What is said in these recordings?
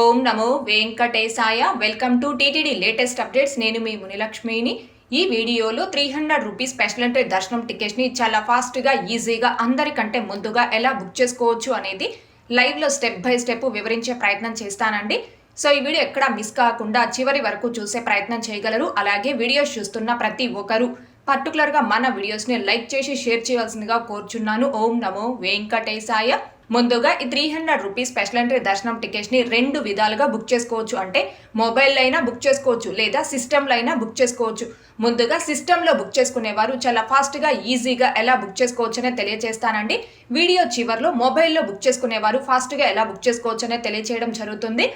ఓం నమో వెంకటేశాయ. Welcome to TTD latest updates నేను మీ మునిలక్ష్మిని. ఈ వీడియోలో three hundred rupees special entry దర్శనం టికెట్స్ని చాలా ఫాస్ట్గా ఈజీగా అందరికంటే ముందుగా ఎలా బుక్ చేసుకోవచ్చు అనేది లైవ్లో స్టెప్ బై స్టెప్ వివరించే ప్రయత్నం చేస్తానండి. సో ఈ వీడియో ఎక్కడా మిస్ కాకుండా చివరి వరకు చూసే ప్రయత్నం చేయగలరు. అలాగే వీడియోస్ చూస్తున్న ప్రతి ఒక్కరు పర్టికులర్గా మన వీడియోస్ని లైక్ చేసి షేర్ చేయవలసిందిగా కోరుచున్నాను. ఓం నమో వెంకటేశాయ. ముందుగా ఈ three hundred rupees special entry దర్శనం టికెట్స్ని రెండు విధాలుగా బుక్ చేసుకోవచ్చు. అంటే మొబైల్లో అయినా బుక్ చేసుకోవచ్చు లేదా సిస్టంలో అయినా బుక్ చేసుకోవచ్చు. ముందుగా సిస్టంలో బుక్ చేసుకునేవారు చాలా ఫాస్ట్గా ఈజీగా ఎలా బుక్ చేసుకోవచ్చు అనేది తెలియజేస్తానండి వీడియో చివర్లో మొబైల్లో బుక్ చేసుకునేవారు ఫాస్ట్గా ఎలా బుక్ చేసుకోవచ్చు అనేది జరుగుతుంది.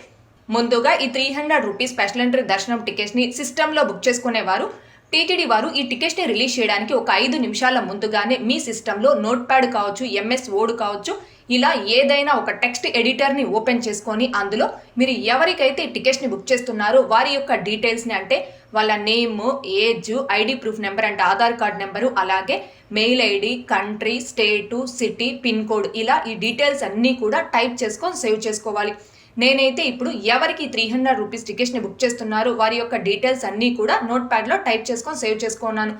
ముందుగా ఈ three hundred rupees special entry దర్శనం టికెట్స్ని సిస్టంలో బుక్ చేసుకునేవారు టీటీడీ వారు ఈ టికెట్స్ని రిలీజ్ చేయడానికి ఒక ఐదు నిమిషాల ముందుగానే మీ సిస్టంలో నోట్ ప్యాడ్ కావచ్చు ఎంఎస్ వర్డ్ కావచ్చు ఇలా ఏదైనా ఒక టెక్స్ట్ ఎడిటర్ని ఓపెన్ చేసుకొని అందులో మీరు ఎవరికైతే టికెట్స్ని బుక్ చేస్తున్నారో వారి యొక్క డీటెయిల్స్ని అంటే వాళ్ళ name age ID proof number అంటే ఆధార్ కార్డ్ నెంబరు అలాగే mail ID country state city pin code ఇలా ఈ డీటెయిల్స్ అన్నీ కూడా టైప్ చేసుకొని సేవ్ చేసుకోవాలి. నేనైతే ఇప్పుడు ఎవరికి త్రీ హండ్రెడ్ రూపీస్ టికెట్స్ని బుక్ చేస్తున్నారో వారి యొక్క డీటెయిల్స్ అన్నీ కూడా నోట్ ప్యాడ్లో టైప్ చేసుకొని సేవ్ చేసుకున్నాను.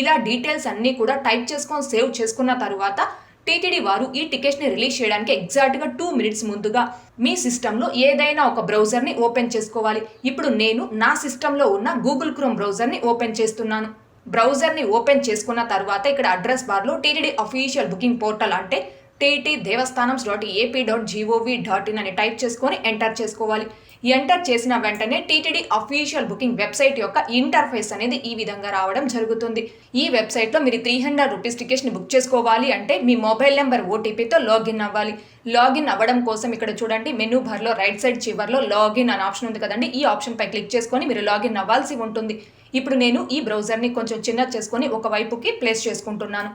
ఇలా డీటెయిల్స్ అన్నీ కూడా టైప్ చేసుకొని సేవ్ చేసుకున్న తర్వాత టీటీడీ వారు ఈ టికెట్స్ని రిలీజ్ చేయడానికి ఎగ్జాక్ట్గా టూ మినిట్స్ ముందుగా మీ సిస్టంలో ఏదైనా ఒక బ్రౌజర్ని ఓపెన్ చేసుకోవాలి. ఇప్పుడు నేను నా సిస్టంలో ఉన్న గూగుల్ క్రోమ్ బ్రౌజర్ని ఓపెన్ చేస్తున్నాను. బ్రౌజర్ని ఓపెన్ చేసుకున్న తర్వాత ఇక్కడ అడ్రస్ బార్లో టీటీడీ అఫీషియల్ బుకింగ్ పోర్టల్ అంటే TT Devasthanams dot AP dot G O V dot in అని టైప్ చేసుకొని ఎంటర్ చేసుకోవాలి. ఎంటర్ చేసిన వెంటనే టీటీడీ అఫీషియల్ బుకింగ్ వెబ్సైట్ యొక్క ఇంటర్ఫేస్ అనేది ఈ విధంగా రావడం జరుగుతుంది. ఈ వెబ్సైట్లో మీరు త్రీ హండ్రెడ్ రూపీస్ టికెట్స్ని బుక్ చేసుకోవాలి అంటే మీ మొబైల్ నెంబర్ ఓటీపీతో లాగిన్ అవ్వాలి. లాగిన్ అవ్వడం కోసం ఇక్కడ చూడండి మెనూ బార్లో రైట్ సైడ్ చివర్లో లాగిన్ అనే ఆప్షన్ ఉంది కదండి. ఈ ఆప్షన్ పై క్లిక్ చేసుకొని మీరు లాగిన్ అవ్వాల్సి ఉంటుంది. ఇప్పుడు నేను ఈ బ్రౌజర్ని కొంచెం చిన్న చేసుకొని ఒక వైపుకి ప్లేస్ చేసుకుంటున్నాను.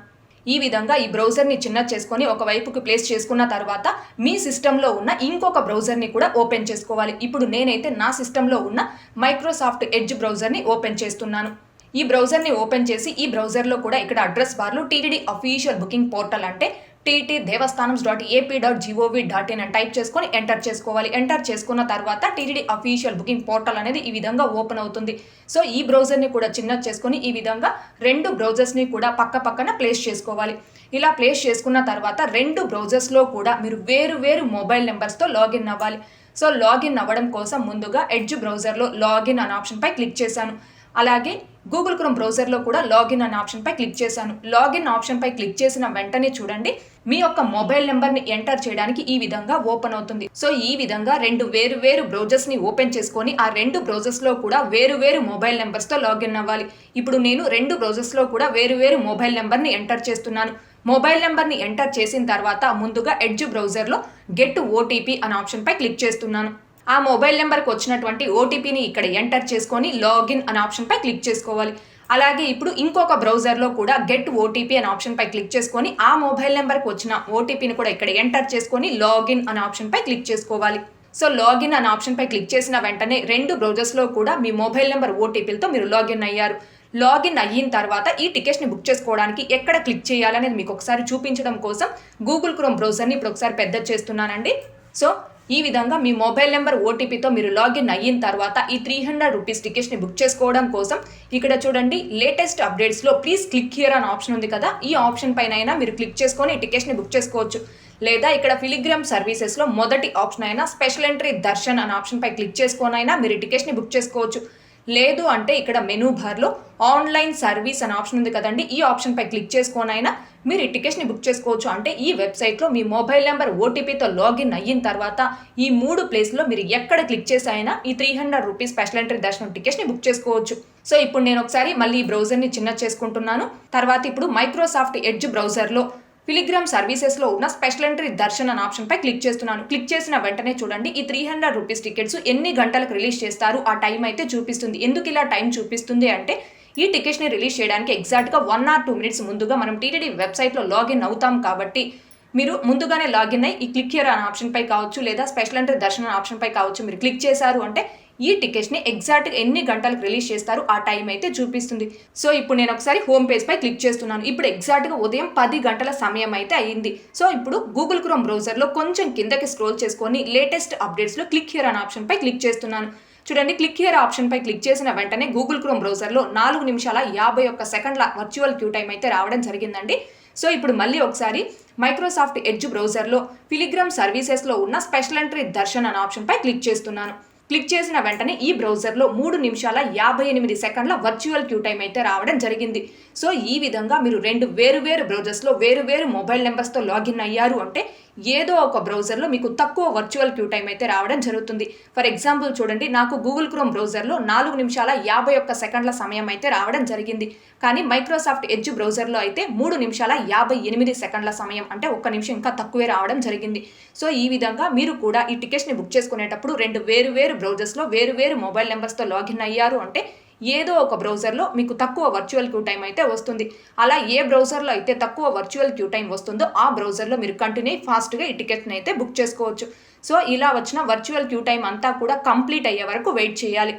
ఈ విధంగా ఈ బ్రౌజర్ని చిన్న చేసుకొని ఒక వైపుకి ప్లేస్ చేసుకున్న తర్వాత మీ సిస్టంలో ఉన్న ఇంకొక బ్రౌజర్ని కూడా ఓపెన్ చేసుకోవాలి. ఇప్పుడు నేనైతే నా సిస్టంలో ఉన్న మైక్రోసాఫ్ట్ ఎడ్జ్ బ్రౌజర్ని ఓపెన్ చేస్తున్నాను. ఈ బ్రౌజర్ని ఓపెన్ చేసి ఈ బ్రౌజర్లో కూడా ఇక్కడ అడ్రస్ బార్లో టీటీడీ అఫీషియల్ బుకింగ్ పోర్టల్ అంటే TT Devasthanam dot AP dot G O V dot in అని టైప్ చేసుకొని ఎంటర్ చేసుకోవాలి. ఎంటర్ చేసుకున్న తర్వాత టీటీడీ అఫీషియల్ బుకింగ్ పోర్టల్ అనేది ఈ విధంగా ఓపెన్ అవుతుంది. సో ఈ బ్రౌజర్ని కూడా చిన్న చేసుకొని ఈ విధంగా రెండు బ్రౌజర్స్ని కూడా పక్క పక్కన ప్లేస్ చేసుకోవాలి. ఇలా ప్లేస్ చేసుకున్న తర్వాత రెండు బ్రౌజర్స్లో కూడా మీరు వేరు వేరు మొబైల్ నెంబర్స్తో లాగిన్ అవ్వాలి. సో లాగిన్ అవ్వడం కోసం ముందుగా ఎడ్జ్ బ్రౌజర్లో లాగిన్ అనే ఆప్షన్పై క్లిక్ చేశాను. అలాగే గూగుల్ క్రోమ్ బ్రౌజర్లో కూడా లాగిన్ అనే ఆప్షన్పై క్లిక్ చేశాను. లాగిన్ ఆప్షన్పై క్లిక్ చేసిన వెంటనే చూడండి మీ యొక్క మొబైల్ నెంబర్ని ఎంటర్ చేయడానికి ఈ విధంగా ఓపెన్ అవుతుంది. సో ఈ విధంగా రెండు వేరు వేరు బ్రౌజర్స్ని ఓపెన్ చేసుకొని ఆ రెండు బ్రౌజర్స్లో కూడా వేరు వేరు మొబైల్ నెంబర్స్తో లాగిన్ అవ్వాలి. ఇప్పుడు నేను రెండు బ్రౌజర్స్లో కూడా వేరు వేరు మొబైల్ నెంబర్ని ఎంటర్ చేస్తున్నాను. మొబైల్ నెంబర్ని ఎంటర్ చేసిన తర్వాత ముందుగా ఎడ్జ్ బ్రౌజర్లో గెట్ ఓటీపీ అనే ఆప్షన్పై క్లిక్ చేస్తున్నాను. ఆ మొబైల్ నెంబర్కి వచ్చినటువంటి ఓటీపీని ఇక్కడ ఎంటర్ చేసుకొని లాగిన్ అనే ఆప్షన్పై క్లిక్ చేసుకోవాలి. అలాగే ఇప్పుడు ఇంకొక బ్రౌజర్లో కూడా గెట్ ఓటీపీ అనే ఆప్షన్పై క్లిక్ చేసుకొని ఆ మొబైల్ నెంబర్కి వచ్చిన ఓటీపీని కూడా ఇక్కడ ఎంటర్ చేసుకొని లాగిన్ అనే ఆప్షన్పై క్లిక్ చేసుకోవాలి. సో లాగిన్ అనే ఆప్షన్పై క్లిక్ చేసిన వెంటనే రెండు బ్రౌజర్స్లో కూడా మీ మొబైల్ నెంబర్ ఓటీపీలతో మీరు లాగిన్ అయ్యారు. లాగిన్ అయిన తర్వాత ఈ టికెట్స్ని బుక్ చేసుకోవడానికి ఎక్కడ క్లిక్ చేయాలనేది మీకు ఒకసారి చూపించడం కోసం గూగుల్ క్రోమ్ బ్రౌజర్ని ఇప్పుడు ఒకసారి పెద్ద చేస్తున్నానండి. సో ఈ విధంగా మీ మొబైల్ నెంబర్ ఓటీపీతో మీరు లాగిన్ అయిన తర్వాత ఈ త్రీ హండ్రెడ్ రూపీస్ టికెట్స్ని బుక్ చేసుకోవడం కోసం ఇక్కడ చూడండి లేటెస్ట్ అప్డేట్స్లో ప్లీజ్ క్లిక్ హియర్ అనే ఆప్షన్ ఉంది కదా. ఈ ఆప్షన్ పైన అయినా మీరు క్లిక్ చేసుకొని ఈ టికెట్స్ని బుక్ చేసుకోవచ్చు. లేదా ఇక్కడ ఫిలిగ్రామ్ సర్వీసెస్లో మొదటి ఆప్షన్ అయినా స్పెషల్ ఎంట్రీ దర్శన్ అనే ఆప్షన్పై క్లిక్ చేసుకొనైనా మీరు టికెట్స్ని బుక్ చేసుకోవచ్చు. లేదు అంటే ఇక్కడ మెనూ బార్లో ఆన్లైన్ సర్వీస్ అనే ఆప్షన్ ఉంది కదండి. ఈ ఆప్షన్పై క్లిక్ చేసుకోనైనా మీరు ఈ టికెట్స్ని బుక్ చేసుకోవచ్చు. అంటే ఈ వెబ్సైట్లో మీ మొబైల్ నెంబర్ ఓటీపీతో లాగిన్ అయిన తర్వాత ఈ మూడు ప్లేస్లో మీరు ఎక్కడ క్లిక్ చేసి అయినా ఈ three hundred rupees special entry దర్శనం టికెట్స్ని బుక్ చేసుకోవచ్చు. సో ఇప్పుడు నేను ఒకసారి మళ్ళీ ఈ బ్రౌజర్ని చిన్న చేసుకుంటున్నాను. తర్వాత ఇప్పుడు మైక్రోసాఫ్ట్ ఎడ్జ్ బ్రౌజర్లో ఫిలిగ్రామ్ సర్వీసెస్లో ఉన్న స్పెషల్ ఎంట్రీ దర్శన్ అనే ఆప్షన్పై క్లిక్ చేస్తున్నాను. క్లిక్ చేసిన వెంటనే చూడండి ఈ త్రీ హండ్రెడ్ రూపీస్ టికెట్స్ ఎన్ని గంటలకు రిలీజ్ చేస్తారు? ఆ టైం అయితే చూపిస్తుంది. ఎందుకు ఇలా టైం చూపిస్తుంది అంటే ఈ టికెట్స్ని రిలీజ్ చేయడానికి ఎగ్జాక్ట్గా వన్ ఆర్ టూ మినిట్స్ ముందుగా మనం టీటీడీ వెబ్సైట్లో లాగిన్ అవుతాం కాబట్టి మీరు ముందుగానే లాగిన్ అయ్యి ఈ క్లిక్ హియర్ అనే ఆప్షన్పై కావచ్చు లేదా స్పెషల్ ఎంట్రీ దర్శనం ఆప్షన్పై కావచ్చు మీరు క్లిక్ చేశారు అంటే ఈ టికెట్స్ని ఎగ్జాక్ట్గా ఎన్ని గంటలకు రిలీజ్ చేస్తారు ఆ టైం అయితే చూపిస్తుంది. సో ఇప్పుడు నేను ఒకసారి హోమ్ పేజ్ పై క్లిక్ చేస్తున్నాను. ఇప్పుడు ఎగ్జాక్ట్గా ఉదయం పది గంటల సమయం అయితే అయ్యింది సో ఇప్పుడు గూగుల్ క్రోమ్ బ్రౌజర్లో కొంచెం కిందకి స్క్రోల్ చేసుకొని లేటెస్ట్ అప్డేట్స్లో క్లిక్ హియర్ అనే ఆప్షన్ పై క్లిక్ చేస్తున్నాను. చూడండి క్లిక్ హియర్ ఆప్షన్ పై క్లిక్ చేసిన వెంటనే గూగుల్ క్రోమ్ బ్రౌజర్లో నాలుగు నిమిషాల యాభై ఒక్క సెకండ్ల వర్చువల్ క్యూ టైం అయితే రావడం జరిగిందండి. సో ఇప్పుడు మళ్ళీ ఒకసారి మైక్రోసాఫ్ట్ ఎడ్జ్ బ్రౌజర్లో ఫిలిగ్రామ్ సర్వీసెస్లో ఉన్న స్పెషల్ ఎంట్రీ దర్శన్ అనే ఆప్షన్పై క్లిక్ చేస్తున్నాను. క్లిక్ చేసిన వెంటనే ఈ బ్రౌజర్లో మూడు నిమిషాల యాభై ఎనిమిది సెకండ్ల వర్చువల్ క్యూ టైం అయితే రావడం జరిగింది. సో ఈ విధంగా మీరు రెండు వేరు వేరు బ్రౌజర్స్లో వేరు వేరు మొబైల్ నెంబర్స్తో లాగిన్ అయ్యారు అంటే ఏదో ఒక బ్రౌజర్లో మీకు తక్కువ వర్చువల్ క్యూ టైం అయితే రావడం జరుగుతుంది. ఫర్ ఎగ్జాంపుల్ చూడండి నాకు గూగుల్ క్రోమ్ బ్రౌజర్లో నాలుగు నిమిషాల యాభై ఒక్క సెకండ్ల సమయం అయితే రావడం జరిగింది. కానీ మైక్రోసాఫ్ట్ ఎడ్జ్ బ్రౌజర్లో అయితే మూడు నిమిషాల యాభై ఎనిమిది సెకండ్ల సమయం అంటే ఒక్క నిమిషం ఇంకా తక్కువే రావడం జరిగింది. సో ఈ విధంగా మీరు కూడా ఈ టికెట్స్ని బుక్ చేసుకునేటప్పుడు రెండు వేరు వేరు బ్రౌజర్స్లో వేరు వేరు మొబైల్ నెంబర్స్తో లాగిన్ అయ్యారు అంటే ఏదో ఒక బ్రౌజర్లో మీకు తక్కువ వర్చువల్ క్యూ టైం అయితే వస్తుంది. అలా ఏ బ్రౌజర్లో అయితే తక్కువ వర్చువల్ క్యూ టైం వస్తుందో ఆ బ్రౌజర్లో మీరు కంటిన్యూ ఫాస్ట్గా ఈ టికెట్ని అయితే బుక్ చేసుకోవచ్చు. సో ఇలా వచ్చిన వర్చువల్ క్యూ టైం అంతా కూడా కంప్లీట్ అయ్యే వరకు వెయిట్ చేయాలి.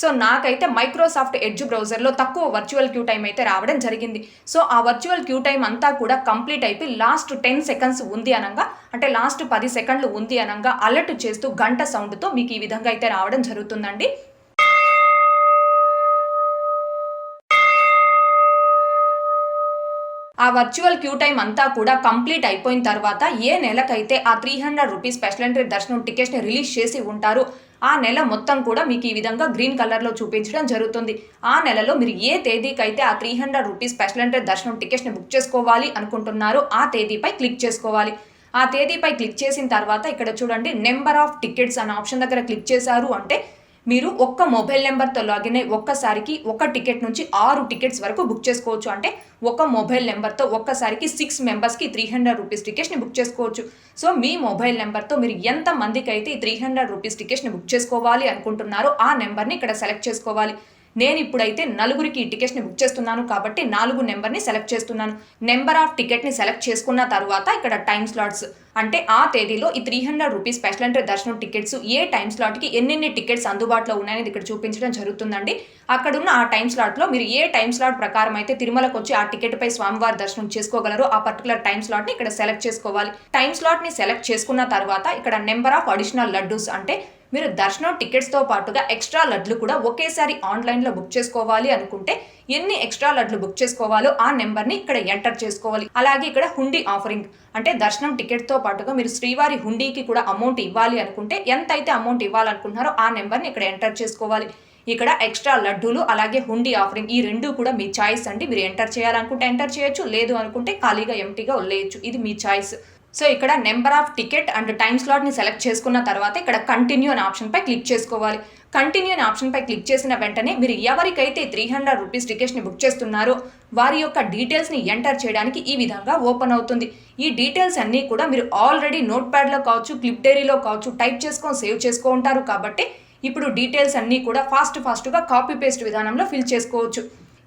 సో నాకైతే మైక్రోసాఫ్ట్ ఎడ్జ్ బ్రౌజర్లో తక్కువ వర్చువల్ క్యూ టైం అయితే రావడం జరిగింది. సో ఆ వర్చువల్ క్యూ టైం అంతా కూడా కంప్లీట్ అయిపోయి లాస్ట్ టెన్ సెకండ్స్ ఉంది అనగా అంటే లాస్ట్ పది సెకండ్లు ఉంది అనగా అలర్ట్ చేస్తూ గంట సౌండ్తో మీకు ఈ విధంగా అయితే రావడం జరుగుతుందండి. ఆ వర్చువల్ క్యూ టైం అంతా కూడా కంప్లీట్ అయిపోయిన తర్వాత ఏ నెలకైతే ఆ three hundred rupees special entry దర్శనం టికెట్స్ని రిలీజ్ చేసి ఉంటారు ఆ నెల మొత్తం కూడా మీకు ఈ విధంగా గ్రీన్ కలర్లో చూపించడం జరుగుతుంది. ఆ నెలలో మీరు ఏ తేదీకైతే ఆ three hundred rupees special entry దర్శనం టికెట్స్ని బుక్ చేసుకోవాలి అనుకుంటున్నారో ఆ తేదీపై క్లిక్ చేసుకోవాలి. ఆ తేదీపై క్లిక్ చేసిన తర్వాత ఇక్కడ చూడండి నెంబర్ ఆఫ్ టికెట్స్ అనే ఆప్షన్ దగ్గర క్లిక్ చేశారు అంటే మీరు ఒక్క మొబైల్ నెంబర్తో లాగిన్ అయ్యి ఒక్కసారికి ఒక టికెట్ నుంచి ఆరు టికెట్స్ వరకు బుక్ చేసుకోవచ్చు. అంటే ఒక మొబైల్ నెంబర్తో ఒక్కసారికి సిక్స్ మెంబర్స్కి త్రీ హండ్రెడ్ రూపీస్ టికెట్స్ని బుక్ చేసుకోవచ్చు. సో మీ మొబైల్ నెంబర్తో మీరు ఎంత మందికి అయితే ఈ త్రీ హండ్రెడ్ రూపీస్ టికెట్స్ని బుక్ చేసుకోవాలి అనుకుంటున్నారో ఆ నెంబర్ని ఇక్కడ సెలెక్ట్ చేసుకోవాలి. నేను ఇప్పుడైతే నలుగురికి ఈ టికెట్ని బుక్ చేస్తున్నాను కాబట్టి నాలుగు నెంబర్ని సెలెక్ట్ చేస్తున్నాను. నెంబర్ ఆఫ్ టికెట్ని సెలెక్ట్ చేసుకున్న తర్వాత ఇక్కడ టైం స్లాట్స్. అంటే ఆ తేదీలో ఈ three hundred rupees special entry దర్శనం టికెట్స్ ఏ టైం స్లాట్కి ఎన్నెన్ని టికెట్స్ అందుబాటులో ఉన్నాయనేది ఇక్కడ చూపించడం జరుగుతుందండి. అక్కడున్న ఆ టైం స్లాట్లో మీరు ఏ టైం స్లాట్ ప్రకారం అయితే తిరుమలకు వచ్చి ఆ టికెట్పై స్వామివారి దర్శనం చేసుకోగలరో ఆ పర్టికులర్ టైం స్లాట్ని ఇక్కడ సెలెక్ట్ చేసుకోవాలి. టైం స్లాట్ని సెలెక్ట్ చేసుకున్న తర్వాత ఇక్కడ నెంబర్ ఆఫ్ అడిషనల్ లడ్డూస్ అంటే మీరు దర్శనం టికెట్స్తో పాటుగా ఎక్స్ట్రా లడ్లు కూడా ఒకేసారి ఆన్లైన్లో బుక్ చేసుకోవాలి అనుకుంటే ఎన్ని ఎక్స్ట్రా లడ్లు బుక్ చేసుకోవాలో ఆ నెంబర్ని ఇక్కడ ఎంటర్ చేసుకోవాలి. అలాగే ఇక్కడ హుండీ ఆఫరింగ్ అంటే దర్శనం టికెట్తో పాటుగా మీరు శ్రీవారి హుండీకి కూడా అమౌంట్ ఇవ్వాలి అనుకుంటే ఎంత అయితే అమౌంట్ ఇవ్వాలనుకుంటున్నారో ఆ నెంబర్ని ఇక్కడ ఎంటర్ చేసుకోవాలి. ఇక్కడ ఎక్స్ట్రా లడ్డూలు అలాగే హుండీ ఆఫరింగ్ ఈ రెండు కూడా మీ చాయిస్ అండి. మీరు ఎంటర్ చేయాలనుకుంటే ఎంటర్ చేయొచ్చు లేదు అనుకుంటే ఖాళీగా ఎంటీగా వదిలేయచ్చు. ఇది మీ చాయిస్ సో ఇక్కడ number of ticket and time స్లాట్ని select చేసుకున్న తర్వాత ఇక్కడ కంటిన్యూ అనే ఆప్షన్పై క్లిక్ చేసుకోవాలి. కంటిన్యూ అనే ఆప్షన్పై క్లిక్ చేసిన వెంటనే మీరు ఎవరికైతే త్రీ హండ్రెడ్ రూపీస్ టికెట్స్ని బుక్ చేస్తున్నారో వారి యొక్క డీటెయిల్స్ని ఎంటర్ చేయడానికి ఈ విధంగా ఓపెన్ అవుతుంది. ఈ డీటెయిల్స్ అన్నీ కూడా మీరు ఆల్రెడీ నోట్ ప్యాడ్లో కావచ్చు క్లిప్ డైరీలో కావచ్చు టైప్ చేసుకొని సేవ్ చేసుకో ఉంటారు కాబట్టి ఇప్పుడు డీటెయిల్స్ అన్నీ కూడా ఫాస్ట్ ఫాస్ట్గా కాపీ పేస్ట్ విధానంలో ఫిల్ చేసుకోవచ్చు.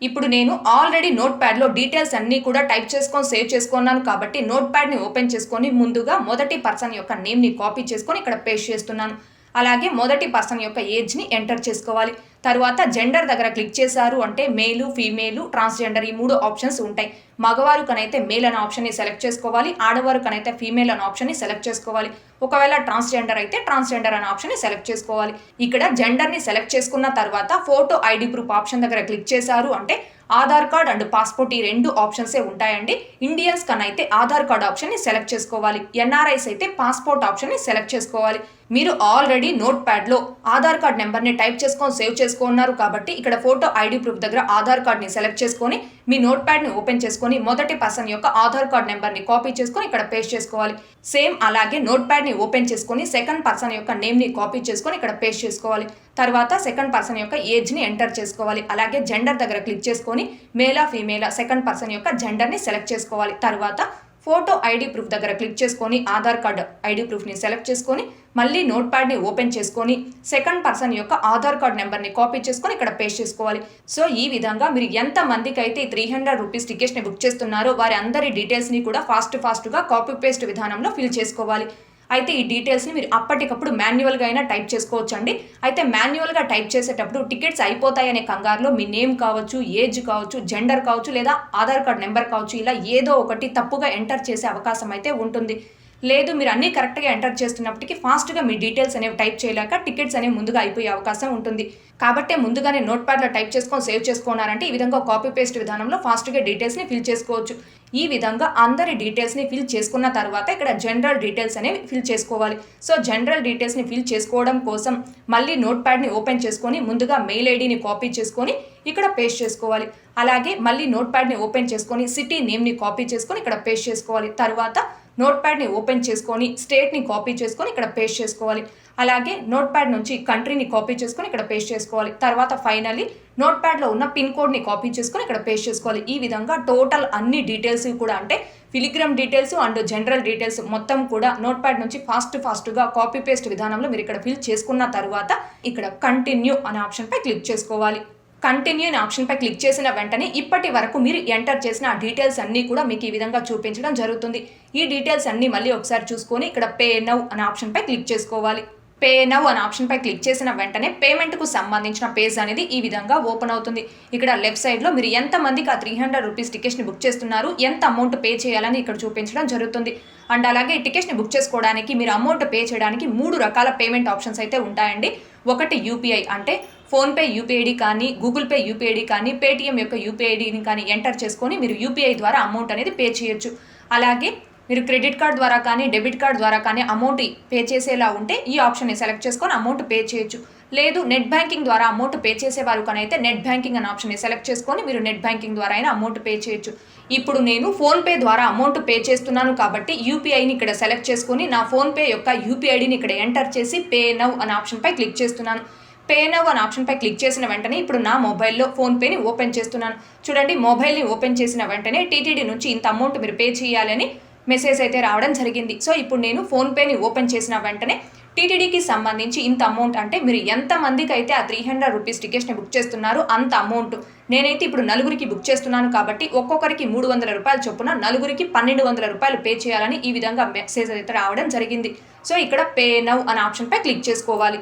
ఇప్పుడు నేను ఆల్రెడీ నోట్ ప్యాడ్లో డీటెయిల్స్ అన్నీ కూడా టైప్ చేసుకొని సేవ్ చేసుకున్నాను కాబట్టి నోట్ ప్యాడ్ని ఓపెన్ చేసుకొని ముందుగా మొదటి పర్సన్ యొక్క నేమ్ని కాపీ చేసుకొని ఇక్కడ పేస్ట్ చేస్తున్నాను. అలాగే మొదటి పర్సన్ యొక్క ఏజ్ని ఎంటర్ చేసుకోవాలి. తర్వాత జెండర్ దగ్గర క్లిక్ చేశారు అంటే మేలు ఫీమేలు ట్రాన్స్జెండర్ ఈ మూడు ఆప్షన్స్ ఉంటాయి. మగవారు కనైతే మేల్ అనే ఆప్షన్ని సెలెక్ట్ చేసుకోవాలి ఆడవారు కనైతే ఫీమేల్ అనే ఆప్షన్ని సెలెక్ట్ చేసుకోవాలి. ఒకవేళ ట్రాన్స్జెండర్ అయితే ట్రాన్స్జెండర్ అనే ఆప్షన్ని సెలెక్ట్ చేసుకోవాలి. ఇక్కడ జెండర్ని సెలెక్ట్ చేసుకున్న తర్వాత ఫోటో ఐడి ప్రూఫ్ ఆప్షన్ దగ్గర క్లిక్ చేశారు అంటే ఆధార్ కార్డ్ అండ్ పాస్పోర్ట్ ఈ రెండు ఆప్షన్సే ఉంటాయండి. ఇండియన్స్ కనైతే ఆధార్ కార్డ్ ఆప్షన్ని సెలెక్ట్ చేసుకోవాలి. ఎన్ఆర్ఐస్ అయితే పాస్పోర్ట్ ఆప్షన్ని సెలెక్ట్ చేసుకోవాలి. మీరు ఆల్రెడీ నోట్ ప్యాడ్లో ఆధార్ కార్డ్ నెంబర్ని టైప్ చేసుకొని సేవ్ చేసుకున్నారు కాబట్టి ఇక్కడ ఫోటో ఐడి ప్రూఫ్ దగ్గర ఆధార్ కార్డ్ని సెలెక్ట్ చేసుకొని మీ నోట్ ప్యాడ్ని ఓపెన్ చేసుకొని మొదటి పర్సన్ యొక్క ఆధార్ కార్డ్ నెంబర్ని కాపీ చేసుకొని ఇక్కడ పేస్ట్ చేసుకోవాలి. సేమ్ అలాగే నోట్ ప్యాడ్ని ఓపెన్ చేసుకొని సెకండ్ పర్సన్ యొక్క నేమ్ని కాపీ చేసుకొని ఇక్కడ పేస్ట్ చేసుకోవాలి. తర్వాత సెకండ్ పర్సన్ యొక్క ఏజ్ని ఎంటర్ చేసుకోవాలి. అలాగే జెండర్ దగ్గర క్లిక్ చేసుకొని మేలా ఫీమేలా సెకండ్ పర్సన్ యొక్క జెండర్ని సెలెక్ట్ చేసుకోవాలి. తర్వాత ఫోటో ఐడి ప్రూఫ్ దగ్గర క్లిక్ చేసుకొని ఆధార్ కార్డ్ ఐడి ప్రూఫ్ని సెలెక్ట్ చేసుకొని మళ్ళీ నోట్ ప్యాడ్ని ఓపెన్ చేసుకొని సెకండ్ పర్సన్ యొక్క ఆధార్ కార్డ్ నెంబర్ని కాపీ చేసుకొని ఇక్కడ పేస్ట్ చేసుకోవాలి. సో ఈ విధంగా మీరు ఎంత మందికి అయితే త్రీ హండ్రెడ్ రూపీస్ టికెట్స్ని బుక్ చేస్తున్నారో వారి అందరి డీటెయిల్స్ని కూడా ఫాస్ట్ ఫాస్ట్గా కాపీ పేస్ట్ విధానంలో ఫిల్ చేసుకోవాలి. అయితే ఈ డీటెయిల్స్ని మీరు అప్పటికప్పుడు మాన్యువల్గా అయినా టైప్ చేసుకోవచ్చు అండి అయితే మాన్యువల్గా టైప్ చేసేటప్పుడు టికెట్స్ అయిపోతాయనే కంగారులో మీ నేమ్ కావచ్చు ఏజ్ కావచ్చు జెండర్ కావచ్చు లేదా ఆధార్ కార్డ్ నెంబర్ కావచ్చు ఇలా ఏదో ఒకటి తప్పుగా ఎంటర్ చేసే అవకాశం అయితే ఉంటుంది. లేదు మీరు అన్నీ కరెక్ట్గా ఎంటర్ చేస్తున్నప్పటికీ ఫాస్ట్గా మీ డీటెయిల్స్ అనేవి టైప్ చేయలేక టికెట్స్ అనేవి ముందుగా అయిపోయే అవకాశం ఉంటుంది. కాబట్టే ముందుగానే నోట్ ప్యాడ్లో టైప్ చేసుకొని సేవ్ చేసుకున్నారంటే ఈ విధంగా కాపీ పేస్ట్ విధానంలో ఫాస్ట్గా డీటెయిల్స్ని ఫిల్ చేసుకోవచ్చు. ఈ విధంగా అందరి డీటెయిల్స్ని ఫిల్ చేసుకున్న తర్వాత ఇక్కడ జనరల్ డీటెయిల్స్ అనేవి ఫిల్ చేసుకోవాలి. సో జనరల్ డీటెయిల్స్ని ఫిల్ చేసుకోవడం కోసం మళ్ళీ నోట్ ప్యాడ్ని ఓపెన్ చేసుకొని ముందుగా మెయిల్ ఐడిని కాపీ చేసుకొని ఇక్కడ పేస్ట్ చేసుకోవాలి. అలాగే మళ్ళీ నోట్ ప్యాడ్ని ఓపెన్ చేసుకొని సిటీ నేమ్ని కాపీ చేసుకొని ఇక్కడ పేస్ట్ చేసుకోవాలి. తర్వాత నోట్ ప్యాడ్ని ఓపెన్ చేసుకొని స్టేట్ని కాపీ చేసుకొని ఇక్కడ పేస్ట్ చేసుకోవాలి. అలాగే నోట్ ప్యాడ్ నుంచి కంట్రీని కాపీ చేసుకొని ఇక్కడ పేస్ట్ చేసుకోవాలి. తర్వాత ఫైనల్లీ నోట్ ప్యాడ్లో ఉన్న పిన్ కోడ్ని కాపీ చేసుకొని ఇక్కడ పేస్ట్ చేసుకోవాలి. ఈ విధంగా టోటల్ అన్ని డీటెయిల్స్ కూడా అంటే pilgrim details and general details మొత్తం కూడా నోట్ ప్యాడ్ నుంచి ఫాస్ట్ ఫాస్ట్గా కాపీ పేస్ట్ విధానంలో మీరు ఇక్కడ ఫిల్ చేసుకున్న తర్వాత ఇక్కడ కంటిన్యూ అనే ఆప్షన్పై క్లిక్ చేసుకోవాలి. కంటిన్యూ అనే ఆప్షన్పై క్లిక్ చేసిన వెంటనే ఇప్పటి వరకు మీరు ఎంటర్ చేసిన ఆ డీటెయిల్స్ అన్నీ కూడా మీకు ఈ విధంగా చూపించడం జరుగుతుంది. ఈ డీటెయిల్స్ అన్నీ మళ్ళీ ఒకసారి చూసుకొని ఇక్కడ పే నవ్ అనే ఆప్షన్పై క్లిక్ చేసుకోవాలి. పే నవ్ అనే ఆప్షన్పై క్లిక్ చేసిన వెంటనే పేమెంట్కు సంబంధించిన పేజ్ అనేది ఈ విధంగా ఓపెన్ అవుతుంది. ఇక్కడ లెఫ్ట్ సైడ్లో మీరు ఎంత మందికి ఆ త్రీ హండ్రెడ్ రూపీస్ టికెట్స్ని బుక్ చేస్తున్నారు ఎంత అమౌంట్ పే చేయాలని ఇక్కడ చూపించడం జరుగుతుంది. అండ్ అలాగే టికెట్స్ని బుక్ చేసుకోవడానికి మీరు అమౌంట్ పే చేయడానికి మూడు రకాల పేమెంట్ ఆప్షన్స్ అయితే ఉంటాయండి. ఒకటి యూపీఐ అంటే ఫోన్పే యూపీఐడి కానీ గూగుల్ పే యూపీఐడి కానీ పేటీఎం యొక్క యూపీఐడిని కానీ ఎంటర్ చేసుకొని మీరు యూపీఐ ద్వారా అమౌంట్ అనేది పే చేయొచ్చు. అలాగే మీరు క్రెడిట్ కార్డ్ ద్వారా కానీ డెబిట్ కార్డ్ ద్వారా కానీ అమౌంట్ పే చేసేలా ఉంటే ఈ ఆప్షన్ని సెలెక్ట్ చేసుకొని అమౌంట్ పే చేయొచ్చు. లేదు నెట్ బ్యాంకింగ్ ద్వారా అమౌంట్ పే చేసేవారు కనైతే నెట్ బ్యాంకింగ్ అనే ఆప్షన్ని సెలెక్ట్ చేసుకొని మీరు నెట్ బ్యాంకింగ్ ద్వారా అయినా అమౌంట్ పే చేయొచ్చు. ఇప్పుడు నేను ఫోన్పే ద్వారా అమౌంట్ పే చేస్తున్నాను కాబట్టి యూపీఐని ఇక్కడ సెలెక్ట్ చేసుకొని నా ఫోన్పే యొక్క యూపీఐడిని ఇక్కడ ఎంటర్ చేసి పే నవ్ అనే ఆప్షన్పై క్లిక్ చేస్తున్నాను. పే నవ్ అనే ఆప్షన్పై క్లిక్ చేసిన వెంటనే ఇప్పుడు నా మొబైల్లో ఫోన్పేని ఓపెన్ చేస్తున్నాను. చూడండి మొబైల్ని ఓపెన్ చేసిన వెంటనే టీటీడీ నుంచి ఇంత అమౌంట్ మీరు పే చేయాలని మెసేజ్ అయితే రావడం జరిగింది. సో ఇప్పుడు నేను ఫోన్పేని ఓపెన్ చేసిన వెంటనే టీటీడీకి సంబంధించి ఇంత అమౌంట్ అంటే మీరు ఎంత మందికి అయితే ఆ త్రీ హండ్రెడ్ రూపీస్ టికెట్స్ని బుక్ చేస్తున్నారో అంత అమౌంట్. నేనైతే ఇప్పుడు నలుగురికి బుక్ చేస్తున్నాను కాబట్టి ఒక్కొక్కరికి మూడు వందల రూపాయలు చొప్పున నలుగురికి పన్నెండు వందల రూపాయలు పే చేయాలని ఈ విధంగా మెసేజ్ అయితే రావడం జరిగింది. సో ఇక్కడ పే నవ్ అనే ఆప్షన్పై క్లిక్ చేసుకోవాలి.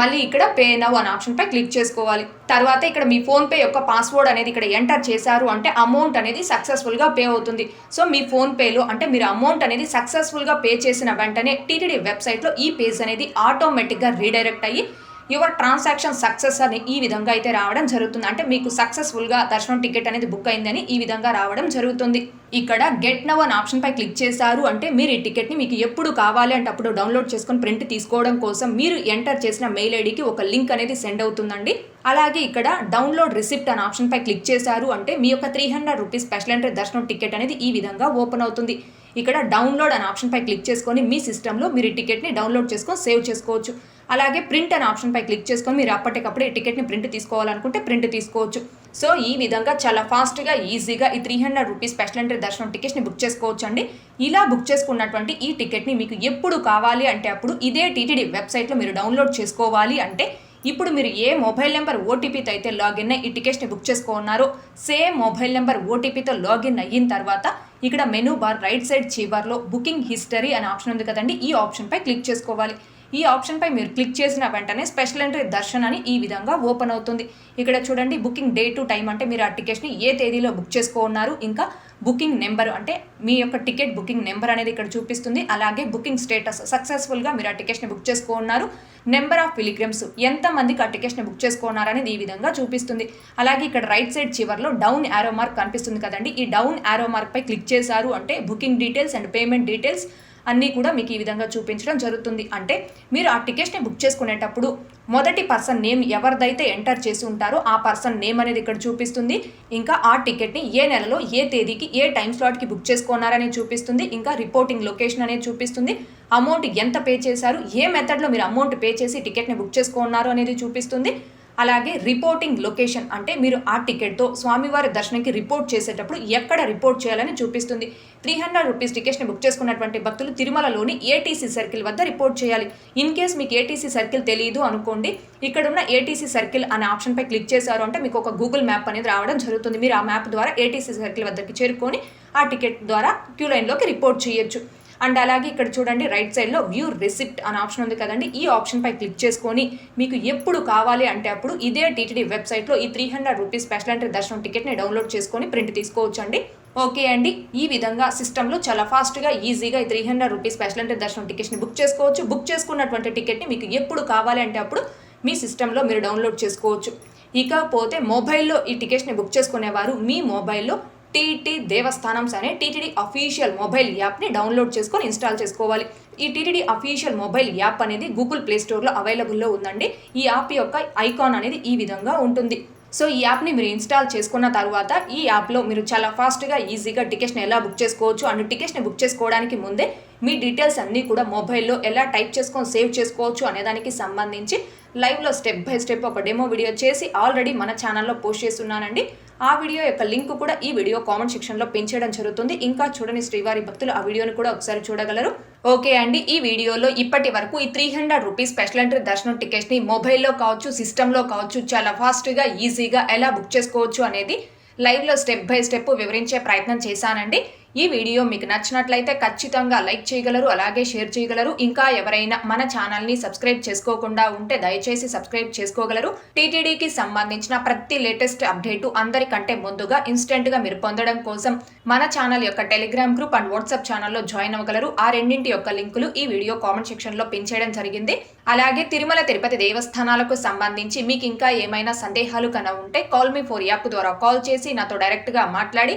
మళ్ళీ ఇక్కడ పే నవ్ అనే ఆప్షన్పై క్లిక్ చేసుకోవాలి. తర్వాత ఇక్కడ మీ ఫోన్పే యొక్క పాస్వర్డ్ అనేది ఇక్కడ ఎంటర్ చేశారు అంటే అమౌంట్ అనేది సక్సెస్ఫుల్గా పే అవుతుంది. సో మీ ఫోన్పేలో అంటే మీరు అమౌంట్ అనేది సక్సెస్ఫుల్గా పే చేసిన వెంటనే టీటీడీ వెబ్సైట్లో ఈ పేజ్ అనేది ఆటోమేటిక్గా రీడైరెక్ట్ అయ్యి యువర్ ట్రాన్సాక్షన్ సక్సెస్ అని ఈ విధంగా అయితే రావడం జరుగుతుంది. అంటే మీకు సక్సెస్ఫుల్గా దర్శనం టికెట్ అనేది బుక్ అయిందని ఈ విధంగా రావడం జరుగుతుంది. ఇక్కడ గెట్ నవ్ అనే ఆప్షన్పై క్లిక్ చేశారు అంటే మీరు ఈ టికెట్ని మీకు ఎప్పుడు కావాలి అంటే అప్పుడు డౌన్లోడ్ చేసుకొని ప్రింట్ తీసుకోవడం కోసం మీరు ఎంటర్ చేసిన మెయిల్ ఐడికి ఒక లింక్ అనేది సెండ్ అవుతుందండి. అలాగే ఇక్కడ డౌన్లోడ్ రిసిప్ట్ అనే ఆప్షన్పై క్లిక్ చేశారు అంటే మీ యొక్క three hundred rupees special entry దర్శనం టికెట్ అనేది ఈ విధంగా ఓపెన్ అవుతుంది. ఇక్కడ డౌన్లోడ్ అనే ఆప్షన్పై క్లిక్ చేసుకొని మీ సిస్టంలో మీరు ఈ టికెట్ని డౌన్లోడ్ చేసుకొని సేవ్ చేసుకోవచ్చు. అలాగే ప్రింట్ అనే ఆప్షన్పై క్లిక్ చేసుకొని మీరు అప్పటికప్పుడు ఈ టికెట్ని ప్రింట్ తీసుకోవాలనుకుంటే ప్రింట్ తీసుకోవచ్చు. సో ఈ విధంగా చాలా ఫాస్ట్గా ఈజీగా ఈ three hundred rupees special entry దర్శనం టికెట్స్ని బుక్ చేసుకోవచ్చు అండి ఇలా బుక్ చేసుకున్నటువంటి ఈ టికెట్ని మీకు ఎప్పుడు కావాలి అంటే అప్పుడు ఇదే టీటీడీ వెబ్సైట్లో మీరు డౌన్లోడ్ చేసుకోవాలి అంటే ఇప్పుడు మీరు ఏ మొబైల్ నెంబర్ ఓటీపీతో అయితే లాగిన్ అయ్యి ఈ టికెట్స్ని బుక్ చేసుకున్నారో సేమ్ మొబైల్ నెంబర్ ఓటీపీతో లాగిన్ అయిన తర్వాత ఇక్కడ మెనూ బార్ రైట్ సైడ్ చివర్లో బుకింగ్ హిస్టరీ అనే ఆప్షన్ ఉంది కదండి ఈ ఆప్షన్పై క్లిక్ చేసుకోవాలి. ఈ ఆప్షన్పై మీరు క్లిక్ చేసిన వెంటనే స్పెషల్ ఎంట్రీ దర్శన్ అని ఈ విధంగా ఓపెన్ అవుతుంది. ఇక్కడ చూడండి బుకింగ్ డే టు టైం అంటే మీరు ఆ టికెట్ని ఏ తేదీలో బుక్ చేసుకున్నారు ఇంకా బుకింగ్ నెంబర్ అంటే మీ యొక్క టికెట్ బుకింగ్ నెంబర్ అనేది ఇక్కడ చూపిస్తుంది. అలాగే బుకింగ్ స్టేటస్ సక్సెస్ఫుల్గా మీరు ఆ టికెట్స్ని బుక్ చేసుకున్నారు. నెంబర్ ఆఫ్ పిలిగ్రమ్స్ ఎంతమందికి ఆ టికెట్ని బుక్ చేసుకున్నారు అనేది ఈ విధంగా చూపిస్తుంది. అలాగే ఇక్కడ రైట్ సైడ్ చివర్లో డౌన్ యారో మార్క్ కనిపిస్తుంది కదండి. ఈ డౌన్ యారో మార్క్ పై క్లిక్ చేశారు అంటే booking details and payment details అన్నీ కూడా మీకు ఈ విధంగా చూపించడం జరుగుతుంది. అంటే మీరు ఆ టికెట్స్ని బుక్ చేసుకునేటప్పుడు మొదటి పర్సన్ నేమ్ ఎవరిదైతే ఎంటర్ చేసి ఉంటారో ఆ పర్సన్ నేమ్ అనేది ఇక్కడ చూపిస్తుంది. ఇంకా ఆ టికెట్ని ఏ నెలలో ఏ తేదీకి ఏ టైం స్లాట్కి బుక్ చేసుకున్నారని చూపిస్తుంది. ఇంకా రిపోర్టింగ్ లొకేషన్ అనేది చూపిస్తుంది. అమౌంట్ ఎంత పే చేశారు ఏ మెథడ్లో మీరు అమౌంట్ పే చేసి టికెట్ని బుక్ చేసుకున్నారు అనేది చూపిస్తుంది. అలాగే రిపోర్టింగ్ లొకేషన్ అంటే మీరు ఆ టికెట్తో స్వామివారి దర్శనంకి రిపోర్ట్ చేసేటప్పుడు ఎక్కడ రిపోర్ట్ చేయాలని చూపిస్తుంది. త్రీ హండ్రెడ్ రూపీస్ టికెట్స్ని బుక్ చేసుకున్నటువంటి భక్తులు తిరుమలలోని ఏటీసీ సర్కిల్ వద్ద రిపోర్ట్ చేయాలి. ఇన్ కేస్ మీకు ఏటీసీ సర్కిల్ తెలియదు అనుకోండి ఇక్కడ ఉన్న ఏటీసీ సర్కిల్ అనే ఆప్షన్పై క్లిక్ చేశారు అంటే మీకు ఒక గూగుల్ మ్యాప్ అనేది రావడం జరుగుతుంది. మీరు ఆ మ్యాప్ ద్వారా ఏటీసీ సర్కిల్ వద్దకి చేరుకొని ఆ టికెట్ ద్వారా క్యూ లైన్లోకి రిపోర్ట్ చేయొచ్చు. అండ్ అలాగే ఇక్కడ చూడండి రైట్ సైడ్లో వ్యూ రిసిప్ట్ అనే ఆప్షన్ ఉంది కదండి. ఈ ఆప్షన్ పై క్లిక్ చేసుకొని మీకు ఎప్పుడు కావాలి అంటే అప్పుడు ఇదే టీటీడీ వెబ్సైట్లో ఈ three hundred rupees special entry దర్శనం టికెట్ని డౌన్లోడ్ చేసుకొని ప్రింట్ తీసుకోవచ్చు అండి ఓకే అండి ఈ విధంగా సిస్టంలో చాలా ఫాస్ట్గా ఈజీగా ఈ three hundred rupees special entry దర్శనం టికెట్ని బుక్ చేసుకోవచ్చు. బుక్ చేసుకున్నటువంటి టికెట్ని మీకు ఎప్పుడు కావాలి అంటే అప్పుడు మీ సిస్టంలో మీరు డౌన్లోడ్ చేసుకోవచ్చు. ఇకపోతే మొబైల్లో ఈ టికెట్స్ని బుక్ చేసుకునేవారు మీ మొబైల్లో టీటీ దేవస్థానమ్స్ అనే టీటీడీ అఫీషియల్ మొబైల్ యాప్ని డౌన్లోడ్ చేసుకొని ఇన్స్టాల్ చేసుకోవాలి. ఈ టీటీడీ అఫీషియల్ మొబైల్ యాప్ అనేది గూగుల్ ప్లే స్టోర్లో అవైలబుల్లో ఉందండి. ఈ యాప్ యొక్క ఐకాన్ అనేది ఈ విధంగా ఉంటుంది. సో ఈ యాప్ని మీరు ఇన్స్టాల్ చేసుకున్న తర్వాత ఈ యాప్లో మీరు చాలా ఫాస్ట్గా ఈజీగా టికెట్స్ని ఎలా బుక్ చేసుకోవచ్చు అండ్ టికెట్స్ని బుక్ చేసుకోవడానికి ముందే మీ డీటెయిల్స్ అన్నీ కూడా మొబైల్లో ఎలా టైప్ చేసుకొని సేవ్ చేసుకోవచ్చు అనేదానికి సంబంధించి లైవ్లో స్టెప్ బై స్టెప్ ఒక డెమో వీడియో చేసి ఆల్రెడీ మన ఛానల్లో పోస్ట్ చేస్తున్నానండి. ఆ వీడియో యొక్క లింక్ కూడా ఈ వీడియో కామెంట్ సెక్షన్లో పెంచేయడం జరుగుతుంది. ఇంకా చూడని శ్రీవారి భక్తులు ఆ వీడియోని కూడా ఒకసారి చూడగలరు. ఓకే అండి ఈ వీడియోలో ఇప్పటి వరకు ఈ three hundred rupees special entry దర్శనం టికెట్స్ని మొబైల్లో కావచ్చు సిస్టంలో కావచ్చు చాలా ఫాస్ట్గా ఈజీగా ఎలా బుక్ చేసుకోవచ్చు అనేది లైవ్లో స్టెప్ బై స్టెప్ వివరించే ప్రయత్నం చేశానండి. ఈ వీడియో మీకు నచ్చినట్లయితే ఖచ్చితంగా లైక్ చేయగలరు అలాగే షేర్ చేయగలరు. ఇంకా ఎవరైనా మన ఛానల్ని సబ్స్క్రైబ్ చేసుకోకుండా ఉంటే దయచేసి సబ్స్క్రైబ్ చేసుకోగలరు. టీటీడీకి సంబంధించిన ప్రతి లేటెస్ట్ అప్డేటు అందరికంటే ముందుగా ఇన్స్టెంట్గా మీరు పొందడం కోసం మన ఛానల్ యొక్క టెలిగ్రామ్ గ్రూప్ అండ్ వాట్సాప్ ఛానల్లో జాయిన్ అవ్వగలరు. ఆ రెండింటి యొక్క లింకులు ఈ వీడియో కామెంట్ సెక్షన్లో పెంచేయడం జరిగింది. అలాగే తిరుమల తిరుపతి దేవస్థానాలకు సంబంధించి మీకు ఇంకా ఏమైనా సందేహాలు కన ఉంటే కాల్ మీ ఫోర్ యాప్ ద్వారా కాల్ చేసి నాతో డైరెక్ట్గా మాట్లాడి